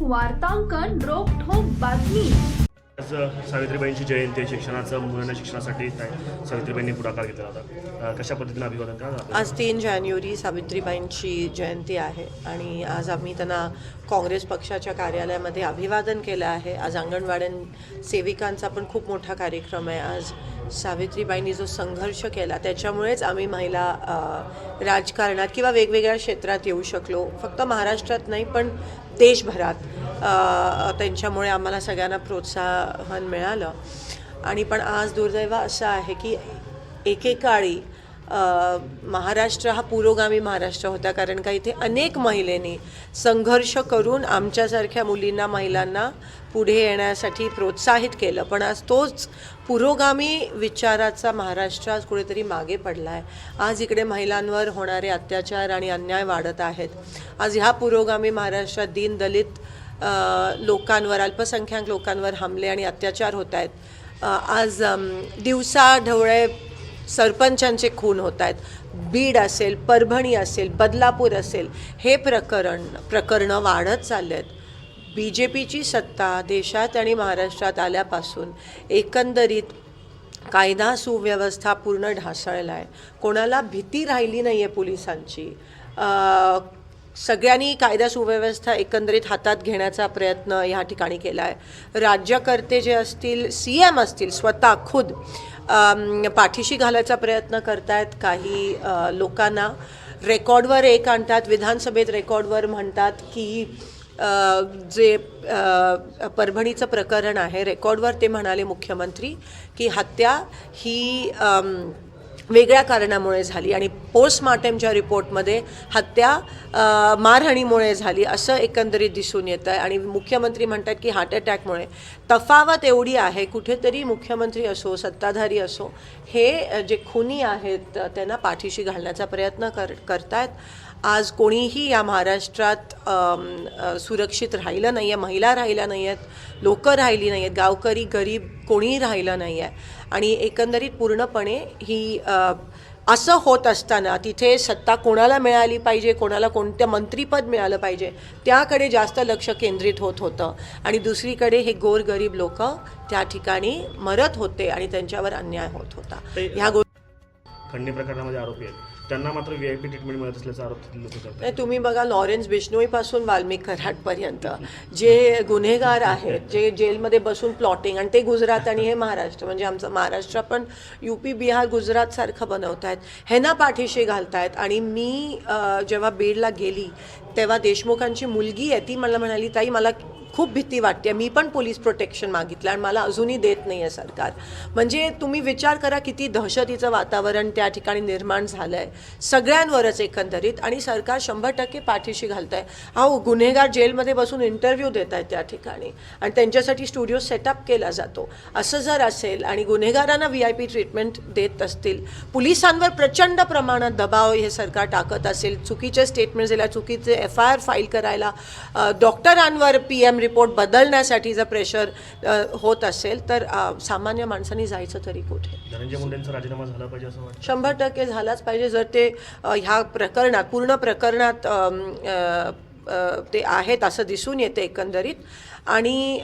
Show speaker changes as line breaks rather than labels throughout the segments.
वार्तांकन रोखोक बातमी.
आज सावित्रीबाईंची जयंती आहे शिक्षणाचं मुलांना शिक्षणासाठी सावित्रीबाईंनी पुढाकार घेतला होता. कशा पद्धतीने अभिवादन करा
आज तीन जानेवारी सावित्रीबाईंची जयंती आहे आणि आज आम्ही त्यांना काँग्रेस पक्षाच्या कार्यालयामध्ये अभिवादन केलं आहे. आज अंगणवाड्यां सेविकांचा पण खूप मोठा कार्यक्रम आहे. आज सावित्रीबाईंनी जो संघर्ष केला त्याच्यामुळेच आम्ही महिला राजकारणात किंवा वेगवेगळ्या क्षेत्रात येऊ शकलो. फक्त महाराष्ट्रात नाही पण देशभरात. त्यांच्यामुळे आम्हाला सगळ्यांना प्रोत्साहन मिळालं. आणि पण आज दुर्दैव असं आहे की एकेकाळी महाराष्ट्र हा पुरोगामी महाराष्ट्र होता. कारण का इथे अनेक महिलेनी संघर्ष करून आमच्यासारख्या मुलींना महिलांना पुढे येण्यासाठी प्रोत्साहित केलं. पण आज तोच पुरोगामी विचाराचा महाराष्ट्र आज कुठेतरी मागे पडला आहे आज इकडे महिलांवर होणारे अत्याचार आणि अन्याय वाढत आहेत. आज ह्या पुरोगामी महाराष्ट्रात दीन दलित लोकांवर अल्पसंख्याक लोकांवर हमले आणि अत्याचार होत आहेत. आज दिवसाढवळे दिवसा ढवळे सरपंचांचे खून होत आहेत. बीड असेल परभणी असेल बदलापूर असेल हे प्रकरण प्रकरणं वाढत चालले आहेत बी जे पीची सत्ता देशात आणि महाराष्ट्रात आल्यापासून एकंदरीत कायदा सुव्यवस्था पूर्ण ढासळला आहे कोणाला भीती राहिली नाही आहे पोलिसांची सगळ्यांनी कायदा सुव्यवस्था एकंदरीत हातात घेण्याचा प्रयत्न या ठिकाणी केला आहे राज्यकर्ते जे असतील सी एम असतील स्वतः खुद पाठीशी घालायचा प्रयत्न करतायत. काही लोकांना रेकॉर्डवर एक आणतात विधानसभेत रेकॉर्डवर म्हणतात की जे परभणीचं प्रकरण आहे रेकॉर्डवर ते म्हणाले मुख्यमंत्री की हत्या ही वेगळ्या कारणामुळे झाली आणि पोस्टमार्टमच्या रिपोर्टमध्ये हत्या मारहाणीमुळे झाली असं एकंदरीत दिसून येतं आहे. आणि मुख्यमंत्री म्हणतात की हार्ट अटॅकमुळे तफावत एवढी आहे कुठेतरी मुख्यमंत्री असो सत्ताधारी असो हे जे खुनी आहेत त्यांना पाठीशी घालण्याचा प्रयत्न कर करतायत. आज कोणीही या महाराष्ट्रात सुरक्षित राहिलं नाही आहे महिला राहिल्या नाही आहेत लोकं राहिली नाही आहेत गावकरी गरीब कोणीही राहिलं नाही आहे आणि एकंदरीत पूर्णपणे ही असं होत असताना तिथे सत्ता कोणाला मिळाली पाहिजे कोणाला कोणत्या मंत्रीपद मिळालं पाहिजे त्याकडे जास्त लक्ष केंद्रित होत होतं. आणि दुसरीकडे हे गोरगरीब लोक त्या ठिकाणी मरत होते आणि त्यांच्यावर अन्याय होत होता. ह्या गो
खंडणी प्रकरणामध्ये आरोपी आहेत. त्यांना मात्र व्ही आय पी ट्रीटमेंट मिळत असल्याचा आरोप लोक करतात
नाही तुम्ही बघा लॉरेन्स बिश्नोईपासून वाल्मिक कराडपर्यंत जे गुन्हेगार आहेत जे जेलमध्ये बसून प्लॉटिंग आणि ते गुजरात आणि हे महाराष्ट्र म्हणजे आमचं महाराष्ट्र पण यू पी बिहार गुजरातसारखं बनवत आहेत ह्यांना पाठीशी घालतायत आणि मी जेव्हा बीडला गेली तेव्हा देशमुखांची मुलगी आहे ती मला म्हणाली ताई मला खूप भीती वाटते. मी पण पोलीस प्रोटेक्शन मागितलं आणि मला अजूनही देत नाही आहे सरकार. म्हणजे तुम्ही विचार करा किती दहशतीचं वातावरण त्या ठिकाणी निर्माण झालं आहे सगळ्यांवरच एकंदरीत आणि सरकार शंभर टक्के पाठीशी घालत आहे अहो गुन्हेगार जेलमध्ये बसून इंटरव्ह्यू देत आहेत त्या ठिकाणी. आणि त्यांच्यासाठी स्टुडिओ सेटअप केला जातो. असं जर असेल आणि गुन्हेगारांना व्ही आय पी ट्रीटमेंट देत असतील पोलिसांवर प्रचंड प्रमाणात दबाव हे सरकार टाकत असेल. चुकीचे स्टेटमेंट दिल्या चुकीचे एफ आय आर फाईल करायला डॉक्टरांवर पी एम रिपोर्ट बदलण्यासाठी जर प्रेशर होत असेल तर सामान्य माणसांनी जायचं तरी कुठे?
धनंजय मुंडेंचा राजीनामा झाला पाहिजे असं वाटतं?
शंभर टक्के झालाच पाहिजे. जर ते ह्या प्रकरणात पूर्ण प्रकरणात ते आहेत असं दिसून येते एकंदरीत. आणि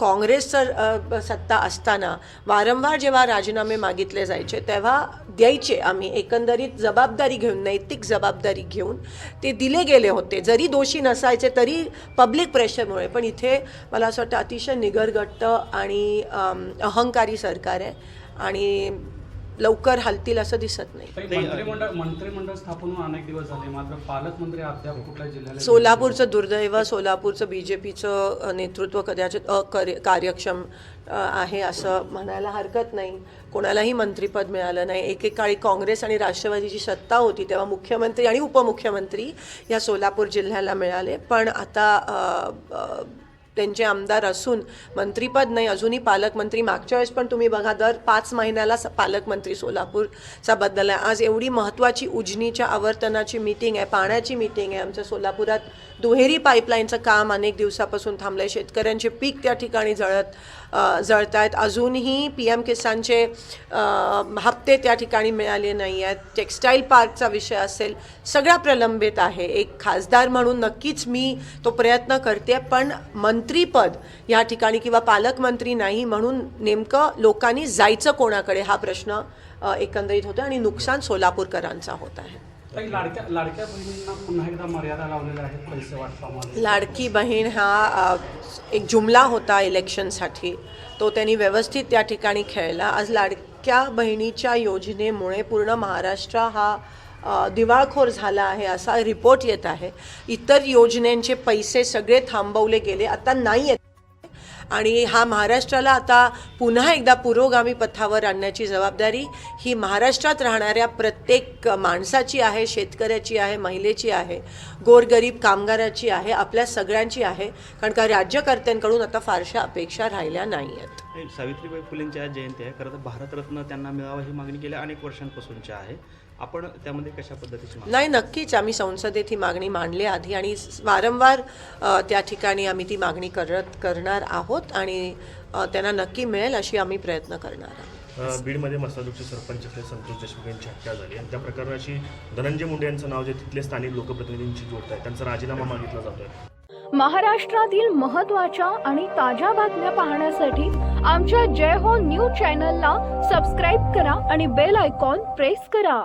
काँग्रेसचं सत्ता असताना वारंवार जेव्हा राजीनामे मागितले जायचे तेव्हा द्यायचे आम्ही एकंदरीत जबाबदारी घेऊन नैतिक जबाबदारी घेऊन ते दिले गेले होते. जरी दोषी नसायचे तरी पब्लिक प्रेशरमुळे. पण इथे मला असं वाटतं अतिशय निगरगट्ट आणि अहंकारी सरकार आहे. आणि लवकर हलतील असं दिसत नाही.
ताई, मंत्रिमंडळ मंत्रिमंडळ स्थापन होऊन अनेक दिवस झाले. मात्र पालकमंत्री अद्याप कुठल्या जिल्ह्याला
सोलापूरचं दुर्दैव सोलापूरचं बी जे पीचं नेतृत्व कदाचित अकार्य कार्यक्षम आहे असं म्हणायला हरकत नाही. कोणालाही मंत्रीपद मिळालं नाही. एकेकाळी काँग्रेस आणि राष्ट्रवादीची सत्ता होती तेव्हा मुख्यमंत्री आणि उपमुख्यमंत्री या सोलापूर जिल्ह्याला मिळाले. पण आता त्यांचे आमदार असून मंत्रीपद नाही अजूनही पालकमंत्री मागच्या वेळेस पण तुम्ही बघा दर पाच महिन्याला पालकमंत्री सोलापूरचा बदल आहे आज एवढी महत्त्वाची उजनीच्या आवर्तनाची मीटिंग आहे पाण्याची मीटिंग आहे आमच्या सोलापुरात. दुहेरी पाईपलाईनचं काम अनेक दिवसापासून थांबलं आहे शेतकऱ्यांचे पीक त्या ठिकाणी जळत जळत आहेत अजूनही पी एम किसानचे हप्ते त्या ठिकाणी मिळाले नाही आहेत टेक्स्टाईल पार्कचा विषय असेल सगळ्या प्रलंबित आहे. एक खासदार म्हणून नक्कीच मी तो प्रयत्न करते पण मंत्रीपद या ठिकाणी किंवा पालकमंत्री नाही म्हणून नेमकं लोकांनी जायचं कोणाकडे हा प्रश्न एकंदरीत होतो आणि नुकसान सोलापूरकरांचा होत आहे.
लाडक्या लाडक्या बहिणींना पुन्हा एकदा मर्यादा लावलेल्या आहेत पैसे वाटपामध्ये.
लाडकी बहीण हा अ, एक जुमला होता इलेक्शनसाठी. तो त्यांनी व्यवस्थित त्या ठिकाणी खेळला. आज लाडक्या बहिणीच्या योजनेमुळे पूर्ण महाराष्ट्र हा अ, दिवाळखोर झाला आहे असा रिपोर्ट येत आहे. इतर योजनेचे पैसे सगळे थांबवले गेले. आता नाही आहेत आणि हा महाराष्ट्राला आता पुन्हा एकदा पुरोगामी पथावर आणण्याची जबाबदारी ही महाराष्ट्रात राहणाऱ्या प्रत्येक माणसाची आहे शेतकऱ्याची आहे महिलेची आहे गोरगरीब कामगाराची आहे आपल्या सगळ्यांची आहे कारण का राज्यकर्त्यांकडून आता फारशा अपेक्षा राहिल्या नाही आहेत
सावित्रीबाई फुलेंची आज जयंती आहे खरं तर भारतरत्न त्यांना मिळावं ही मागणी गेल्या अनेक वर्षांपासूनची आहे. आपण त्यामध्ये कशा पद्धतीची
नाही नक्कीच. आम्ही संसदेत ही मागणी मांडली आधी आणि वारंवार त्या ठिकाणी आम्ही ती मागणी करत करणार आहोत आणि त्यांना नक्की मिळेल अशी आम्ही प्रयत्न करणार आहोत.
बीडमध्ये मसाजोगचे सरपंच असले संतोष देशमुख यांची हत्या झाली आणि त्या प्रकरणाची धनंजय मुंडे यांचं नाव जे तिथले स्थानिक लोकप्रतिनिधींची जोडत आहे त्यांचा राजीनामा मागितला जातोय.
महाराष्ट्रातील महत्त्वाच्या आणि ताज्या बातम्या पाहण्यासाठी आमच्या जय हो न्यूज चॅनलला सबस्क्राईब करा आणि बेल आयकॉन प्रेस करा.